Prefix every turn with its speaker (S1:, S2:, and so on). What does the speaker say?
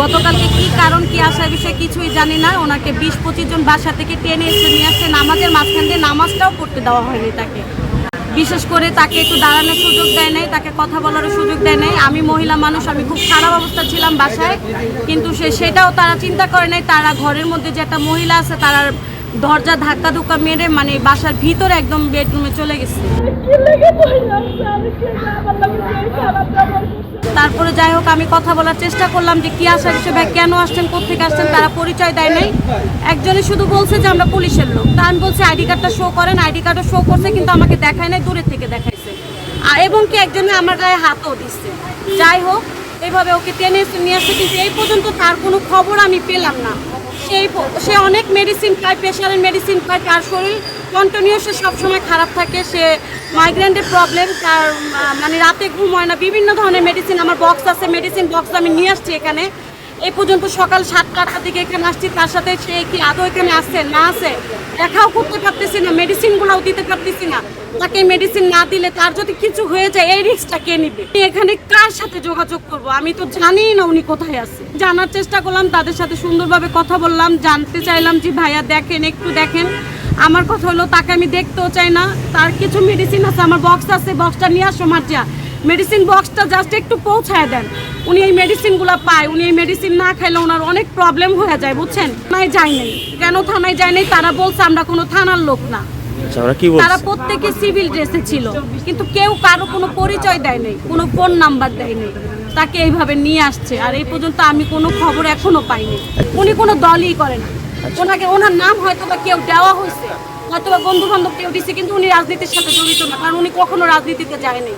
S1: গতকালকে কি কারণ, কি আসার বিষয়ে কিছুই জানি না। ওনাকে বিশ পঁচিশ জন বাসা থেকে টেনে এসে নিয়ে আসছে নামাজের মাঝখান দিয়ে নামাজটাও পড়তে দেওয়া হয়নি তাকে। বিশেষ করে তাকে একটু দাঁড়ানোর সুযোগ দেয় নাই, তাকে কথা বলারও সুযোগ দেয় নাই। আমি মহিলা মানুষ, আমি খুব খারাপ অবস্থা ছিলাম বাসায়, কিন্তু সে সেটাও তারা চিন্তা করে নাই। তারা ঘরের মধ্যে যে একটা মহিলা আছে, তারা দরজা ধাক্কা ধুক্কা মেরে মানে বাসার ভিতরে একদম বেডরুমে চলে গেছে। তারপরে যাই হোক, আমি কথা বলার চেষ্টা করলাম যে কী আসার হিসেবে কেন আসছেন কোথেকে আসছেন, তারা পরিচয় দেয় নাই। একজনে শুধু বলছে যে আমরা পুলিশের লোক। তা আমি বলছি, আইডি কার্ডটা শো করেন, আইডি কার্ডও শো করছে, কিন্তু আমাকে দেখায় নাই দূরের থেকে দেখাইছে। এবং কি একজনে আমার গায়ে হাতও দিচ্ছে। যাই হোক এইভাবে ওকে টেনে নিয়ে আসছে, কিন্তু এই পর্যন্ত তার কোনো খবর আমি পেলাম না। সেই সে অনেক মেডিসিন খায় প্রেশারের মেডিসিন খায়, তার শরীর কন্টিনিউ সে সবসময় খারাপ থাকে, সে মাইগ্রেনের প্রবলেম তার মানে রাতে ঘুম হয় না, বিভিন্ন ধরনের মেডিসিন আমার বক্স আছে মেডিসিন বক্স আমি নিয়ে আসছি এখানে। এ পর্যন্ত সকাল সাতটা আটটার দিকে এখানে আসছি, তার সাথে সে কি আদৌ এখানে আসছে, না আছে দেখাও করতে পারতেছি না মেডিসিনগুলোও দিতে পারতেছি না। তাকে মেডিসিন না দিলে তার যদি কিছু হয়ে যায়, এই রিস্কটা কে নিবে? এখানে কার সাথে যোগাযোগ করব? আমি তো জানি না উনি কোথায় আছে। জানার চেষ্টা করলাম, তাদের সাথে সুন্দরভাবে কথা বললাম, জানতে চাইলাম যে ভাইয়া দেখেন, একটু দেখেন। আমার কথা হলো, তাকে আমি দেখতেও চাই না। তার কিছু মেডিসিন আছে, আমার বক্স আছে বক্সটা নিয়ে আসো মার্জা মেডিসিন বক্সটা জাস্ট একটু পৌঁছায় দেন। উনি এই মেডিসিনগুলো পায় উনি এই মেডিসিন না খাইলে ওনার অনেক প্রবলেম হয়ে যায় বুঝছেন? থানায় যায় নাই। কেন থানায় যায় নাই? তারা বলছে আমরা কোনো থানার লোক না।
S2: আচ্ছা
S1: তারা প্রত্যেকে সিভিল ড্রেসে ছিল কিন্তু কেউ কারও কোনো পরিচয় দেয় নাই কোনো ফোন নাম্বার দেয় নাই। তাকে এইভাবে নিয়ে আসছে আর এই পর্যন্ত আমি কোনো খবর এখনও পাইনি। উনি কোনো দলই করে না। ওনাকে ওনার নাম হয়তো বা কেউ দেওয়া হয়েছে হয়তো বা বন্ধু বান্ধব কেউ দিচ্ছে কিন্তু উনি রাজনীতির সাথে জড়িত না কারণ উনি কখনো রাজনীতিতে যায়নি